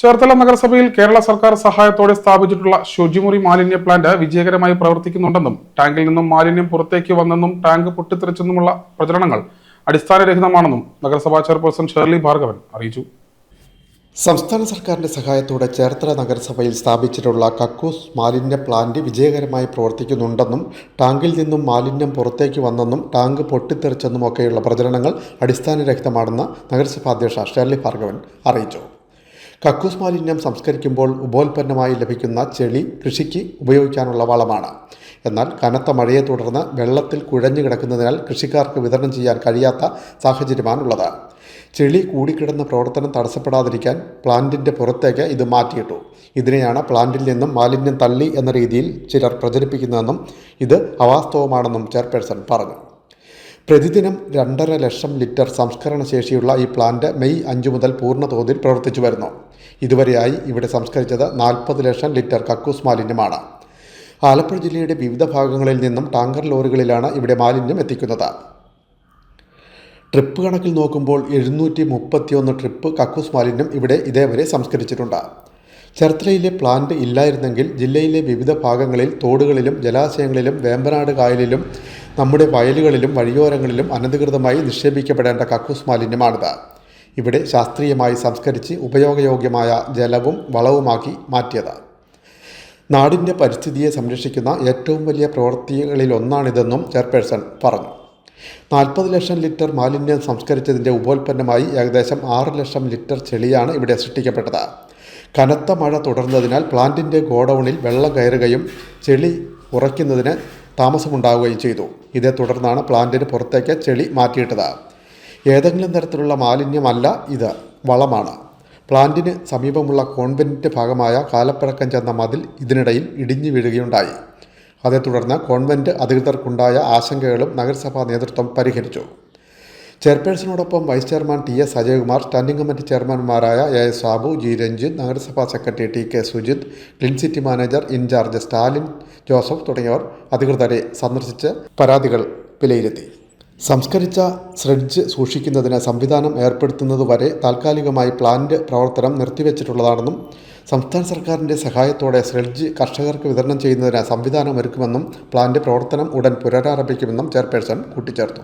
ചേർത്തല നഗരസഭയിൽ കേരള സർക്കാർ സഹായത്തോടെ സ്ഥാപിച്ചിട്ടുള്ള ശുചിമുറി മാലിന്യ പ്ലാന്റ് വിജയകരമായി പ്രവർത്തിക്കുന്നുണ്ടെന്നും ടാങ്കിൽ നിന്നും മാലിന്യം പുറത്തേക്ക് വന്നെന്നും ടാങ്ക് പൊട്ടിത്തെറിച്ചെന്നുമുള്ള പ്രചരണങ്ങൾ അടിസ്ഥാനരഹിതമാണെന്നും നഗരസഭാ ചെയർപേഴ്സൺ ഷേർലി ഭാർഗവൻ അറിയിച്ചു. സംസ്ഥാന സർക്കാരിന്റെ സഹായത്തോടെ ചേർത്തല നഗരസഭയിൽ സ്ഥാപിച്ചിട്ടുള്ള കക്കൂസ് മാലിന്യ പ്ലാന്റ് വിജയകരമായി പ്രവർത്തിക്കുന്നുണ്ടെന്നും ടാങ്കിൽ നിന്നും മാലിന്യം പുറത്തേക്ക് വന്നെന്നും ടാങ്ക് പൊട്ടിത്തെറിച്ചെന്നും ഒക്കെയുള്ള പ്രചരണങ്ങൾ അടിസ്ഥാനരഹിതമാണെന്ന് നഗരസഭാ അധ്യക്ഷ ഷേർലി ഭാർഗവൻ അറിയിച്ചു. കക്കൂസ് മാലിന്യം സംസ്കരിക്കുമ്പോൾ ഉപോൽപ്പന്നമായി ലഭിക്കുന്ന ചെളി കൃഷിക്ക് ഉപയോഗിക്കാനുള്ള വളമാണ്. എന്നാൽ കനത്ത മഴയെ തുടർന്ന് വെള്ളത്തിൽ കുഴഞ്ഞു കിടക്കുന്നതിനാൽ കൃഷിക്കാർക്ക് വിതരണം ചെയ്യാൻ കഴിയാത്ത സാഹചര്യമാണുള്ളത്. ചെളി കൂടിക്കിടന്ന പ്രവർത്തനം തടസ്സപ്പെടാതിരിക്കാൻ പ്ലാന്റിന്റെ പുറത്തേക്ക് ഇത് മാറ്റിയിട്ടു. ഇതിനെയാണ് പ്ലാന്റിൽ നിന്നും മാലിന്യം തള്ളി എന്ന രീതിയിൽ ചിലർ പ്രചരിപ്പിക്കുന്നതെന്നും ഇത് അവാസ്തവമാണെന്നും ചെയർപേഴ്സൺ പറഞ്ഞു. പ്രതിദിനം രണ്ടര ലക്ഷം ലിറ്റർ സംസ്കരണ ശേഷിയുള്ള ഈ പ്ലാന്റ് മെയ് അഞ്ച് മുതൽ പൂർണ തോതിൽ പ്രവർത്തിച്ചു വരുന്നു. ഇതുവരെയായി ഇവിടെ സംസ്കരിച്ചത് നാൽപ്പത് ലക്ഷം ലിറ്റർ കക്കൂസ് മാലിന്യമാണ്. ആലപ്പുഴ ജില്ലയുടെ വിവിധ ഭാഗങ്ങളിൽ നിന്നും ടാങ്കർ ലോറികളിലാണ് ഇവിടെ മാലിന്യം എത്തിക്കുന്നത്. ട്രിപ്പ് കണക്കിൽ നോക്കുമ്പോൾ എഴുന്നൂറ്റി മുപ്പത്തിയൊന്ന് ട്രിപ്പ് കക്കൂസ് മാലിന്യം ഇവിടെ ഇതേവരെ സംസ്കരിച്ചിട്ടുണ്ട്. ചേർത്തലയിലെ പ്ലാന്റ് ഇല്ലായിരുന്നെങ്കിൽ ജില്ലയിലെ വിവിധ ഭാഗങ്ങളിൽ തോടുകളിലും ജലാശയങ്ങളിലും വേമ്പനാട് കായലിലും നമ്മുടെ വയലുകളിലും വഴിയോരങ്ങളിലും അനധികൃതമായി നിക്ഷേപിക്കപ്പെടേണ്ട കക്കൂസ് മാലിന്യമാണിത്. ഇവിടെ ശാസ്ത്രീയമായി സംസ്കരിച്ച് ഉപയോഗയോഗ്യമായ ജലവും വളവുമാക്കി മാറ്റിയത്. നാടിന്റെ പരിസ്ഥിതിയെ സംരക്ഷിക്കുന്ന ഏറ്റവും വലിയ പ്രവൃത്തികളിലൊന്നാണിതെന്നും ചെയർപേഴ്സൺ പറഞ്ഞു. നാൽപ്പത് ലക്ഷം ലിറ്റർ മാലിന്യം സംസ്കരിച്ചതിന്റെ ഉപോൽപ്പന്നമായി ഏകദേശം ആറ് ലക്ഷം ലിറ്റർ ചെളിയാണ് ഇവിടെ സൃഷ്ടിക്കപ്പെട്ടത്. കനത്ത മഴ തുടർന്നതിനാൽ പ്ലാന്റിന്റെ ഗോഡൗണിൽ വെള്ളം കയറുകയും ചെളി ഉറയ്ക്കുന്നതിന് താമസമുണ്ടാവുകയും ചെയ്തു. ഇതേ തുടർന്നാണ് പ്ലാന്റിന് പുറത്തേക്ക് ചെളി മാറ്റിയിട്ടത്. ഏതെങ്കിലും തരത്തിലുള്ള മാലിന്യമല്ല ഇത്. വളമാണ് പ്ലാന്റിന് സമീപമുള്ള കോൺവെന്റിന്റെ ഭാഗമായ കാലപ്പഴക്കം ചെന്ന മതിൽ ഇതിനിടയിൽ ഇടിഞ്ഞു വീഴുകയുണ്ടായി. അതേ തുടർന്ന് കോൺവെന്റ് അധികൃതർക്കുണ്ടായ ആശങ്കകളും നഗരസഭാ നേതൃത്വം പരിഹരിച്ചു. ചെയർപേഴ്സണോടൊപ്പം vice chairman T S Ajayakumar standing committee ചെയർമാൻമാരായ A S Sabu G Ranjith നഗരസഭാ secretary T K Sujith clean city manager incharge Stalin Joseph തുടങ്ങിയവർ അധികൃതരെ സന്ദർശിച്ച് പരാതികൾ വിലയിരുത്തി. സംസ്കരിച്ച സ്രെഡ്ജ് സൂക്ഷിക്കുന്നതിന് സംവിധാനം ഏർപ്പെടുത്തുന്നതുവരെ താൽക്കാലികമായി പ്ലാന്റ് പ്രവർത്തനം നിർത്തിവെച്ചിട്ടുള്ളതാണെന്നും സംസ്ഥാന സർക്കാരിന്റെ സഹായത്തോടെ സ്രെഡ്ജ് കർഷകർക്ക് വിതരണം ചെയ്യുന്നതിന് സംവിധാനം ഒരുക്കുമെന്നും പ്ലാന്റ് പ്രവർത്തനം ഉടൻ പുനരാരംഭിക്കുമെന്നും ചെയർപേഴ്സൺ കൂട്ടിച്ചേർത്തു.